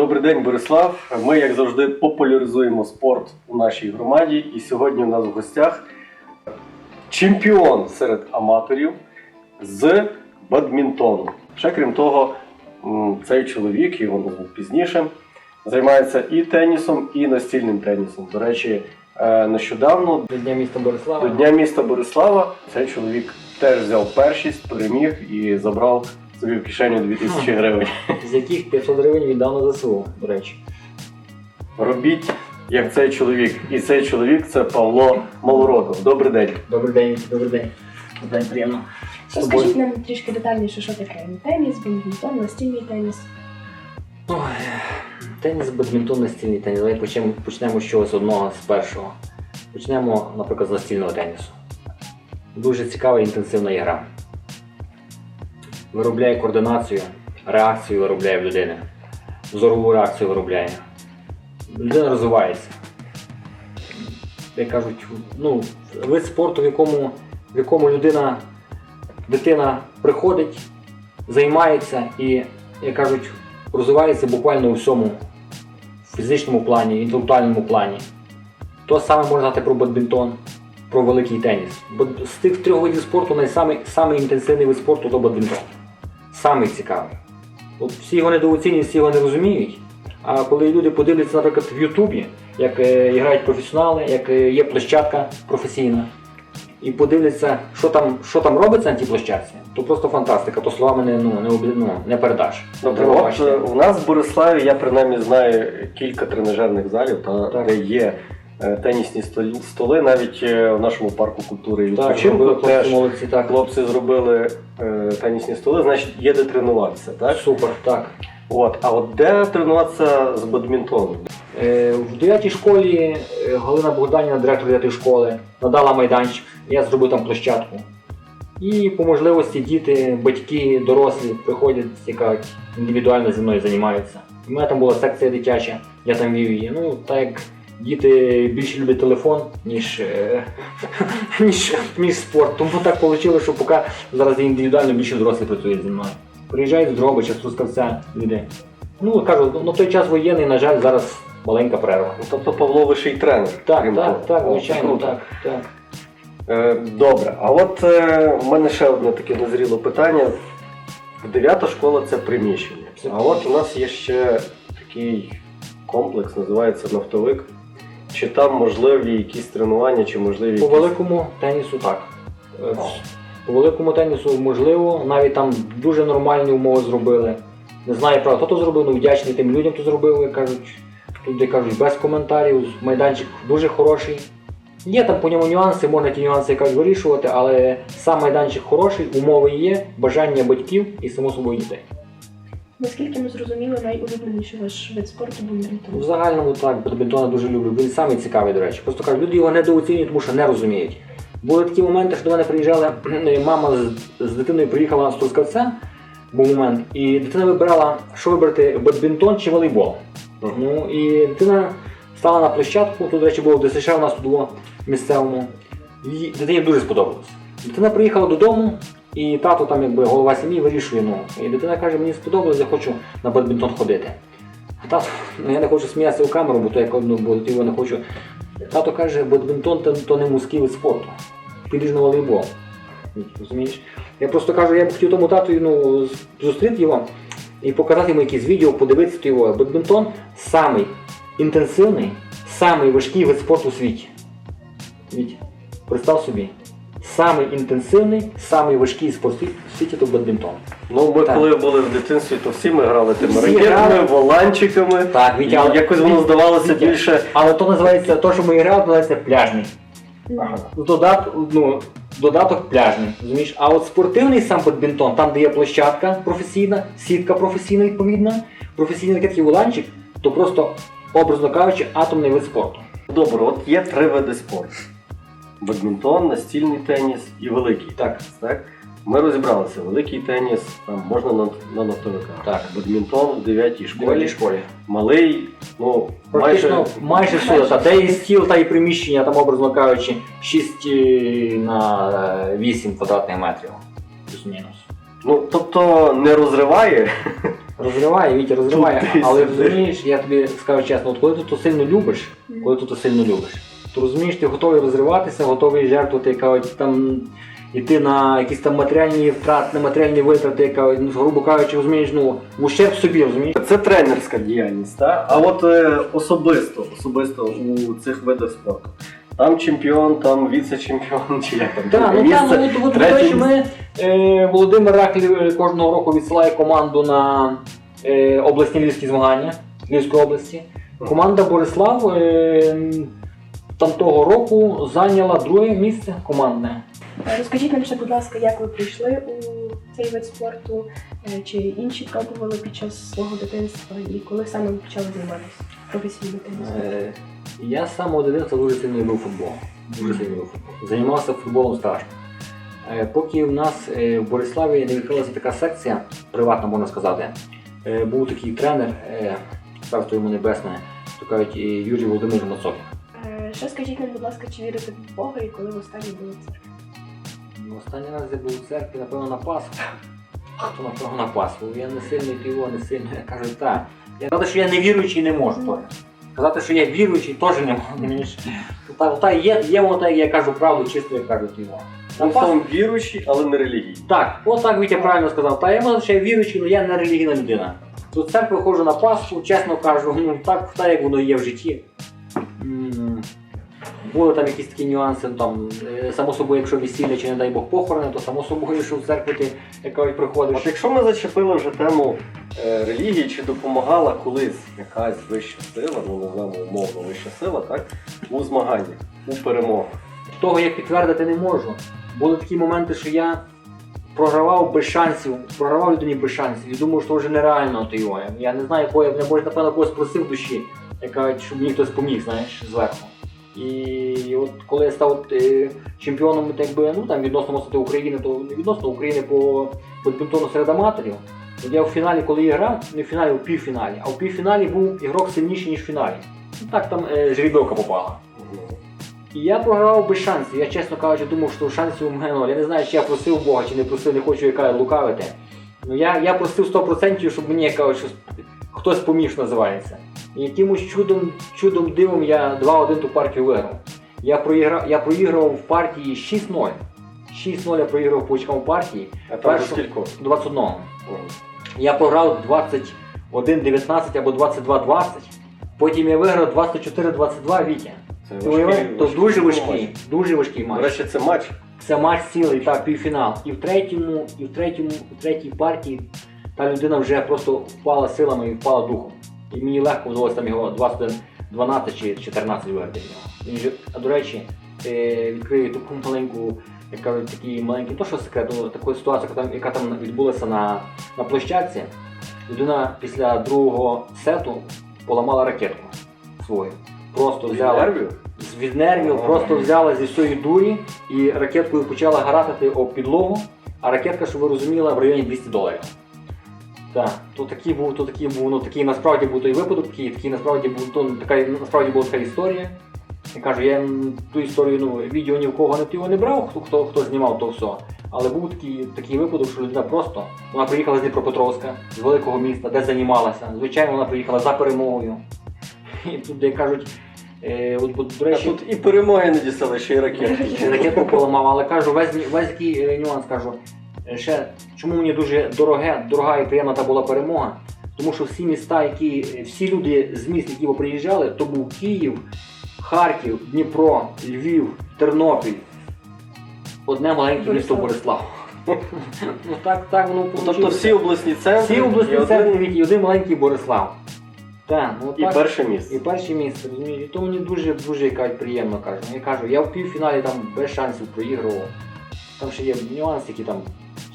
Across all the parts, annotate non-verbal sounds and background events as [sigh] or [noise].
Добрий день, Борислав. Ми, як завжди, популяризуємо спорт у нашій громаді. І сьогодні у нас в гостях чемпіон серед аматорів з бадмінтону. Ще крім того, цей чоловік, його назву пізніше, займається і тенісом, і настільним тенісом. До речі, е, нещодавно До Дня міста Борислава. до Дня міста Борислава цей чоловік теж взяв першість, переміг і забрав собі в кишеню 2000 гривень. [laughs] З яких 500 гривень віддав на ЗСУ, до речі. Робіть як цей чоловік. І цей чоловік це Павло Малородов. Добрий день. Добрий день, добрий день. Добрий день, приємно. Розкажіть нам трішки детальніше, що таке теніс, бадмінтон, настільний теніс. Ой, Теніс, бадмінтон, настільний теніс. Давай почнемо, почнемо з чогось одного з першого. Почнемо, наприклад, з настільного тенісу. Дуже цікава і інтенсивна ігра. Виробляє координацію, реакцію виробляє в людини. Зорову реакцію виробляє. Людина розвивається. Як кажуть, ну, вид спорту, в якому, в якому людина, дитина приходить, займається і, як кажуть, розвивається буквально у всьому фізичному плані, інтелектуальному плані. То саме можна сказати про бадмінтон, про великий теніс. Бо з тих трьох видів спорту найсамий самий вид спорту то бадмінтон. Самий цікавий. От всі його недооцінюють, всі його не розуміють. А коли люди подивляться, наприклад, в Ютубі, як е, грають професіонали, як е, є площадка професійна, і подивляться, що там, що там робиться на тій площадці, то просто фантастика, то словами не, ну, не, ну, не передаш. Треба от е, у нас в Бориславі я принаймні знаю кілька тренажерних залів, та Так. де є тенісні столи, столи навіть е, в нашому парку культури і відпочинку теж молодці, так. хлопці зробили е, тенісні столи, значить є де тренуватися, так? Супер, так. От, а от де тренуватися з бадмінтоном? Е, в 9 школі е, Галина Богданівна, директор 9 школи, надала майданчик, я зробив там площадку. І по можливості діти, батьки, дорослі приходять, цікавить, індивідуально зі мною займаються. У мене там була секція дитяча, я там вів її. Ну, так як діти більше люблять телефон, ніж, е, [laughs] ніж, ніж спорт. Тому так вийшло, що поки зараз я індивідуально більше дорослі працюють зі мною. Приїжджають з Дрогобича, з Трускавця люди. Ну, кажу, на той час воєнний, на жаль, зараз маленька перерва. Ну, Тобто Павло ви ще й тренер. Так, крім так, того. так, звичайно, так, так. Е, Добре, а от е, в мене ще одне таке незріле питання. Дев'ята школа це приміщення. А от у нас є ще такий комплекс, називається нафтовик. Чи там можливі якісь тренування, чи можливі По якісь... великому тенісу так. Е, По великому тенісу можливо, навіть там дуже нормальні умови зробили. Не знаю, правда, хто то зробив, ну вдячний тим людям, хто зробив, кажуть. Тут, де кажуть, без коментарів, майданчик дуже хороший. Є там по ньому нюанси, можна ті нюанси якось вирішувати, але сам майданчик хороший, умови є, бажання батьків і само собою дітей. Наскільки ми зрозуміли, найулюбленіший ваш вид спорту В загальному так, бадмінтон я дуже люблю. Він самий цікавий, до речі. Просто кажуть, люди його недооцінюють, тому що не розуміють. Були такі моменти, що до мене приїжджала мама з, з дитиною приїхала з Трускавця, був момент, і дитина вибирала, що вибрати бадмінтон чи волейбол. Ну і дитина стала на площадку, тут, до речі, було ДСШ у нас тут було місцевому. І дитині дуже сподобалось. Дитина приїхала додому, і тато, там якби голова сім'ї, вирішує. Ну, і дитина каже, мені сподобалось, я хочу на бадмінтон ходити. А тато, ну я не хочу сміятися у камеру, бо то як одну, бо його не хочу. Тато каже, бадмінтон то, то не мужський вид спорту. Підеш на волейбол. Розумієш? Я просто кажу, я б хотів тому тату ну, зустріти його і показати йому якісь відео, подивитися то його. Бадмінтон самий інтенсивний, самий важкий вид спорту у світі. Представ собі. Самий інтенсивний, самий важкий спорт у світі то бадмінтон. Ну, ми Так. коли були в дитинстві, то всі ми грали тими Всі ракетами, грали. воланчиками. Так, І якось воно здавалося Вітя, більше. Але то називається, то, що ми грали, то називається пляжний. Ага. Додат, ну, додаток пляжний. Розумієш? А от спортивний сам бадмінтон, там, де є площадка професійна, сітка професійна відповідна, професійний ракетки воланчик, то просто, образно кажучи, атомний вид спорту. Добре, от є три види спорту: бадмінтон, настільний теніс і великий. Так. Так? Ми розібралися. Великий теніс там можна на, на нафтовиках. Так. Бадмінтон в 9 школі. школі. Малий, ну, майже. майже всюди. Та де і стіл, та і приміщення, там, образно кажучи, 6 на е, 8 квадратних метрів. Плюс-мінус. Ну, тобто не розриває, Розриває, Вітя, розриває. Але розумієш, я тобі скажу чесно, от коли ти то сильно любиш, коли ти то сильно любиш, то розумієш, ти готовий розриватися, готовий жертвувати, кажуть, там йти на якісь там матеріальні втрати, на матеріальні витрати, кажуть, ну, грубо кажучи, розумієш, ну, в ущерб собі, розумієш? Це тренерська діяльність, так? А от е, особисто, особисто у цих видах спорту. Там чемпіон, там віце-чемпіон, [laughs] чи як там Так, ну місце. ну от, от третє те, ми е, Володимир Раклів е, кожного року відсилає команду на е, обласні львівські змагання Львівської області. Команда Борислав е, там того року зайняла друге місце командне. Е, Розкажіть нам ще, будь ласка, як ви прийшли у цей вид спорту, е, чи інші пробували під час свого дитинства і коли саме ви почали займатися професійним тенісом? Е, я з самого дитинства дуже сильно любив футбол. Дуже сильно любив футбол. Займався футболом страшно. Поки в нас в Бориславі не відкрилася така секція, приватна можна сказати, був такий тренер, царство йому небесне, то кажуть, Юрій Володимир Мацокін. Ще скажіть нам, будь ласка, чи вірите в Бога і коли ви останні були в церкві? Ну, Останній раз я був у церкві, напевно, на Пасху. То напевно на Пасху. Я не сильний його, не сильно. Я кажу, так. Я казати, що я не віруючий не можу теж. Казати, що я віруючий теж не можу. Та, та є, є воно так, як я кажу правду, чисто як кажуть його. Він сам віруючий, але не релігійний. Так, от так Вітя правильно сказав. Та я можу, що я віруючий, але я не релігійна людина. До церкви ходжу на Пасху, чесно кажу, ну так, так як воно є в житті. Були там якісь такі нюанси, ну, там, е, само собою, якщо весілля чи не дай Бог похорони, то само собою, що в церкву ти як кажуть, приходиш. От якщо ми зачепили вже тему е, релігії, чи допомагала колись якась вища сила, ну називаємо умовно вища сила, так? У змаганнях, у перемогах. Того я підтвердити не можу. Були такі моменти, що я програвав без шансів, програвав людині без шансів і думав, що вже нереально то його. Я не знаю, кого я не може, напевно, когось просив душі, яка, щоб мені хтось поміг, знаєш, зверху. І от коли я став от, е, чемпіоном, так ну там відносно можна України, то відносно України по бадмінтону серед аматорів. От я в фіналі, коли я грав, не в фіналі, а в півфіналі. А в півфіналі був ігрок сильніший, ніж в фіналі. Ну так там е, жеребьовка попала. І я програв без шансів. Я чесно кажучи, думав, що шансів у мене. ноль. Я не знаю, чи я просив Бога, чи не просив, не хочу яка лукавити. Ну я, я просив 100%, щоб мені кажуть, що хтось поміг, що називається. І якимось чудом, чудом дивом я 2-1 ту партію виграв. Я проіграв, я проіграв в партії 6-0. 6-0 я проіграв по очкам партії А Першу- до скількох? 21. Я програв 21-19 або 22-20. Потім я виграв 24-22 Вітя. Це Ти уявляєш? То дуже матч. важкий, дуже важкий До речі, це матч. Це матч цілий, так, півфінал. І в третьому, і в третьому, в третій партії та людина вже просто впала силами і впала духом. І мені легко вдалося там його 21, 12 чи 14 виграти. Він же, а до речі, е, відкрию таку маленьку, як кажуть, такий маленький, то що секрет, ну, таку ситуацію, яка там, яка там відбулася на, на площадці. Людина після другого сету поламала ракетку свою. Просто взяла Нервів? від нервів просто взяла зі всієї дурі і ракеткою почала гаратати об підлогу, а ракетка, щоб ви розуміли, в районі 200 доларів. Так, то такий був, то такий був, ну такий насправді був той випадок, такий, такий насправді був, то така насправді була така історія. Я кажу, я ту історію, ну, відео ні в кого не, не брав, хто, хто, хто знімав то все. Але був такий, такий випадок, що людина просто вона приїхала з Дніпропетровська, з великого міста, де займалася. Звичайно, вона приїхала за перемогою. І тут, де кажуть, е, от, от, до А тут і перемоги не дістали, ще й ракети. Ракетку поламав, але кажу, весь, весь який е, нюанс кажу. Е, Ще чому мені дуже дороге, дорога і приємна та була перемога? Тому що всі міста, які е, всі люди з міст, які приїжджали, то був Київ, Харків, Дніпро, Львів, Тернопіль. Одне маленьке місто Борислав. Ну так, так воно Ну, Тобто всі обласні центри всі обласні і центри і один маленький Борислав. Так, ну і так. перше місце. І перше місце, розумієш, і то мені дуже дуже якась приємно кажу. Я кажу, я в півфіналі там без шансів проігрував. Там ще є нюанси, які там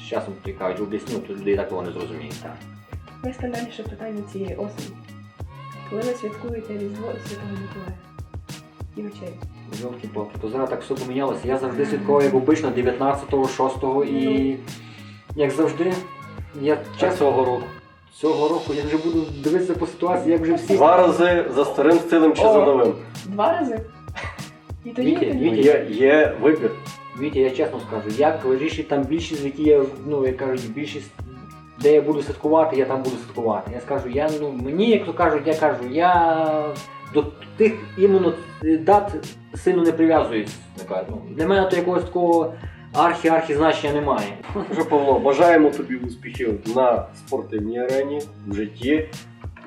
з часом ти кажуть, об'ясню, то людей так того не зрозуміють. Так. Найскандальніше питання цієї осені. Коли ви святкуєте Різдво і Святого Миколая? І вечері. Йолки палки то зараз так все помінялося. Я завжди святкував, як обично, 19-го, 6-го і як завжди, я чесно цього року. цього року я вже буду дивитися по ситуації, як вже всі. Два рази за старим стилем чи О. за новим. Два рази? І тоді, Вітя, і тоді. Є, є вибір. Вітя, я чесно скажу, як вирішить там більшість, які є, ну як кажуть, більшість де я буду святкувати, я там буду святкувати. Я скажу, я ну мені, як то кажуть, я кажу, я до тих іменно дат сильно не прив'язуюсь. Ну, Для мене то якогось такого архі-архі значення немає. Павло, бажаємо тобі успіхів на спортивній арені, в житті.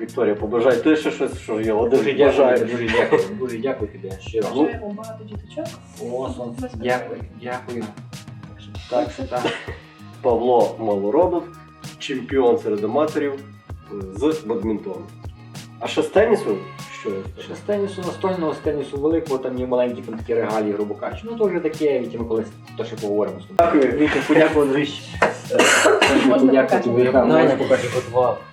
Вікторія, побажай ти ще щось, що я один Дуже дякую, бажаю. дуже дякую, дуже дякую тобі щиро. Бажаю вам багато діточок. О, сонце, дякую, дякую. Так що так. Павло Малоробов, чемпіон серед аматорів е, з бадмінтону. А ще з тенісу? Що? Ще з тенісу настольного, з тенісу великого, там є маленькі там такі регалії, грубо кажучи. Ну то вже таке, Вітя, ми колись то ще поговоримо з тобою. Дякую. Вітя, подякував річ. Можна Подякую показати? тобі.